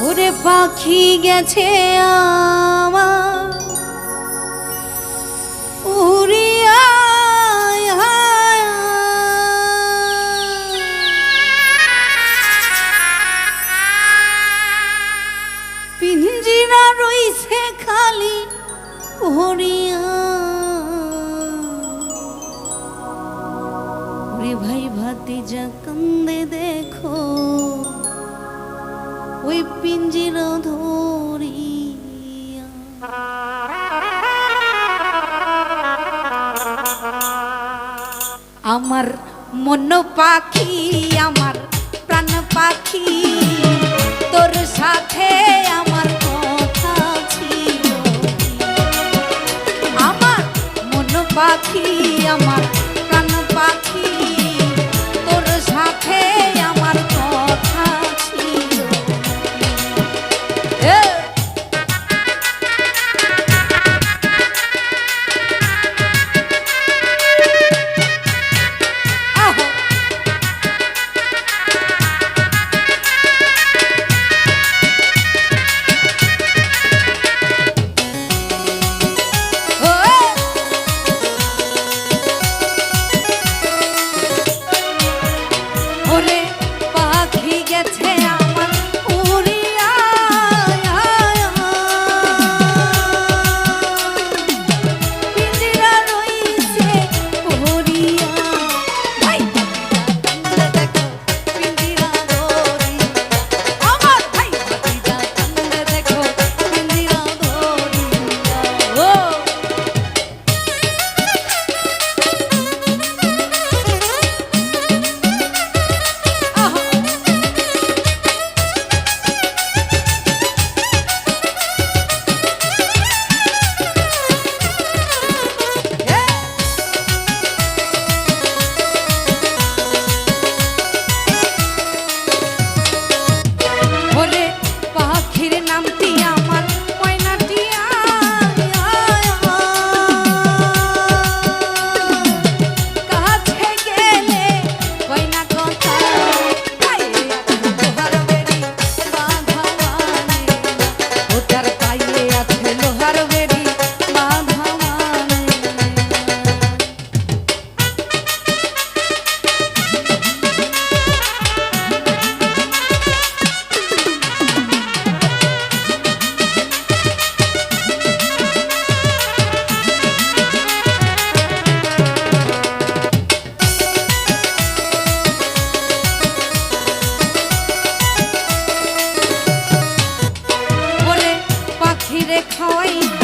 ওরে পাখি গেছে আমার। উড়িয়া পিঞ্জিরা রইছে খালি ভরিয়া রে ভাই ভাতিজা কান্দে দেখো ওই পিঞ্জিরা ধরিয়া। আমার মন পাখি, আমার প্রাণ পাখি, তোর সাথে আমার কথা ছিল। আমার মন পাখি, আমার নামটি রে খাওয়াই